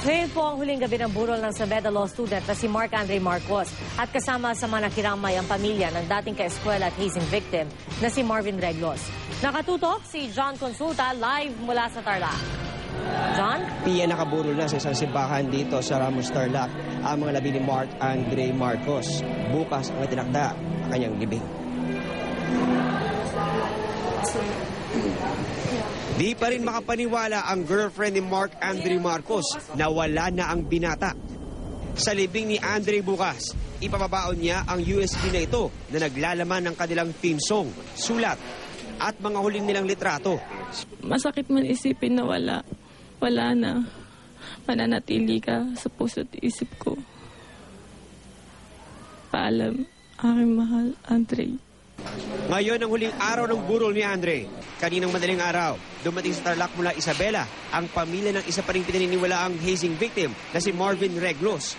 Ngayon po ang huling gabi ng burol ng Sabeda Law student na si Mark Andre Marcos at kasama sa mga nakiramay ang pamilya ng dating kaeskwela at hazing victim na si Marvin Reglos. Nakatutok si John Consulta live mula sa Tarlac. John? Pia nakaburol na sa isang simbahan dito sa Ramos Tarlac ang mga labi ni Mark Andre Marcos. Bukas ang itinakda ang kanyang libing. Di pa rin makapaniwala ang girlfriend ni Mark Andre Marcos na wala na ang binata. Sa libing ni Andre bukas, ipapabaon niya ang USB na ito na naglalaman ng kanilang theme song, sulat, at mga huling nilang litrato. masakit man isipin na wala. Wala na. Mananatili ka sa puso't isip ko. Paalam, aking mahal, Andre. Ngayon ang huling araw ng burol ni Andre. Kaninang madaling araw, dumating sa Tarlac mula Isabela ang pamilya ng isa pa rin pinaniniwalaang hazing victim na si Marvin Reglos.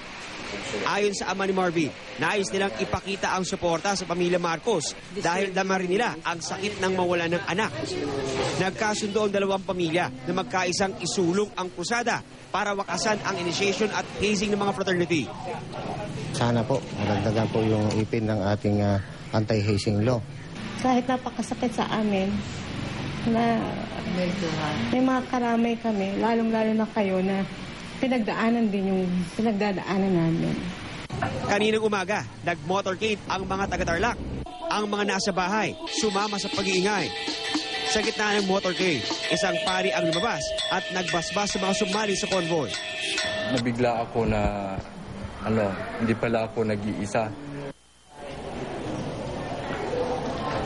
Ayon sa ama ni Marvin, nais nilang ipakita ang suporta sa pamilya Marcos dahil dama rin nila ang sakit ng mawala ng anak. Nagkasundo ang dalawang pamilya na magkaisang isulong ang krusada para wakasan ang initiation at hazing ng mga fraternity. Sana po, madagdagan po yung ipin ng ating ah, anti-hazing law. kahit napakasakit sa amin na may mga karamay kami, lalong-lalo na kayo na pinagdaanan din yung pinagdadaanan namin. Kaninang umaga, nag-motorcade ang mga taga-Tarlac. Ang mga nasa bahay, sumama sa pag-iingay. Sa gitna ng motorcade, isang pari ang lumabas at nagbasbas sa mga sumali sa convoy. nabigla ako na ano, hindi pala ako nag-iisa.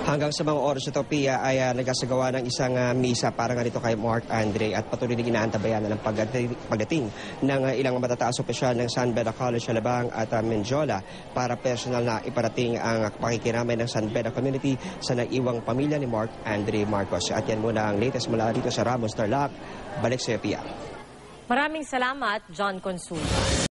Hanggang sa mga oras ito, Pia, ay uh, nagkasagawa ng isang ah, misa para nga dito kay Mark Andre at patuloy na ng pagdating, ng ah, ilang matataas opisyal ng San Beda College Alabang at uh, Menjola para personal na iparating ang pakikiramay ng San Beda community sa naiwang pamilya ni Mark Andre Marcos. At yan muna ang latest mula dito sa Ramos Tarlac. Balik sa iyo, Pia. Maraming salamat, John Consulta.